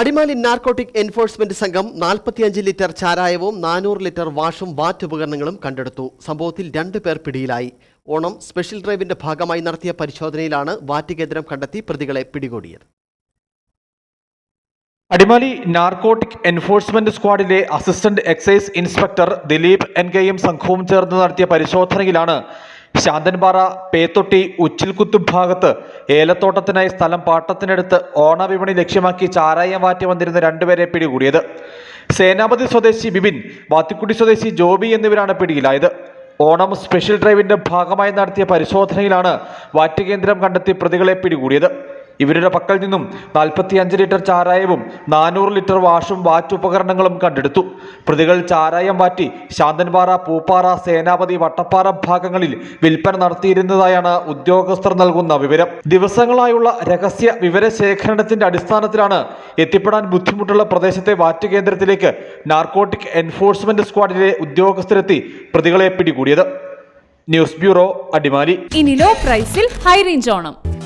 Adimali narcotic enforcement സംഘം നാൽപ്പത്തിയഞ്ച് litre ചാരായവും നാനൂറ് ലിറ്റർ വാഷും വാറ്റ് ഉപകരണങ്ങളും കണ്ടെടുത്തു. സംഭവത്തിൽ രണ്ടു പേർ പിടിയിലായി. ഓണം സ്പെഷ്യൽ ഡ്രൈവിന്റെ ഭാഗമായി നടത്തിയ പരിശോധനയിലാണ് വാറ്റ് കേന്ദ്രം കണ്ടെത്തി പ്രതികളെ പിടികൂടിയത്. Adimali narcotic enforcement സ്ക്വാഡിലെ assistant excise inspector Dileep N കെയും സംഘവും ചേർന്ന് നടത്തിയ പരിശോധനയിലാണ് ശാന്തൻപാറ പേത്തൊട്ടി ഉച്ചിൽകുത്ത് ഭാഗത്ത് ഏലത്തോട്ടത്തിനായി സ്ഥലം പാട്ടത്തിനടുത്ത് ഓണവിപണി ലക്ഷ്യമാക്കി ചാരായം മാറ്റി വന്നിരുന്ന രണ്ടുപേരെ പിടികൂടിയത്. സേനാപതി സ്വദേശി ബിബിൻ വാത്തിക്കുട്ടി സ്വദേശി ജോബി എന്നിവരാണ് പിടിയിലായത്. ഓണം സ്പെഷ്യൽ ഡ്രൈവിന്റെ ഭാഗമായി നടത്തിയ പരിശോധനയിലാണ് വാറ്റ് കേന്ദ്രം കണ്ടെത്തി പ്രതികളെ പിടികൂടിയത്. ഇവരുടെ പക്കൽ നിന്നും നാൽപ്പത്തിയഞ്ച് ലിറ്റർ ചാരായവും നാനൂറ് ലിറ്റർ വാഷും വാറ്റ് ഉപകരണങ്ങളും കണ്ടെടുത്തു. പ്രതികൾ ചാരായം വാറ്റി ശാന്തൻപാറ പൂപ്പാറ സേനാപതി വട്ടപ്പാറ ഭാഗങ്ങളിൽ വിൽപ്പന നടത്തിയിരുന്നതായാണ് ഉദ്യോഗസ്ഥർ നൽകുന്ന വിവരം. ദിവസങ്ങളായുള്ള രഹസ്യ വിവരശേഖരണത്തിന്റെ അടിസ്ഥാനത്തിലാണ് എത്തിപ്പെടാൻ ബുദ്ധിമുട്ടുള്ള പ്രദേശത്തെ വാറ്റ് കേന്ദ്രത്തിലേക്ക് നാർക്കോട്ടിക് എൻഫോഴ്സ്മെന്റ് സ്ക്വാഡിലെ ഉദ്യോഗസ്ഥരെത്തി പ്രതികളെ പിടികൂടിയത്. News bureau Adimali. ഇനി ലോ പ്രൈസിൽ ഹൈ റേഞ്ച് ഓണം.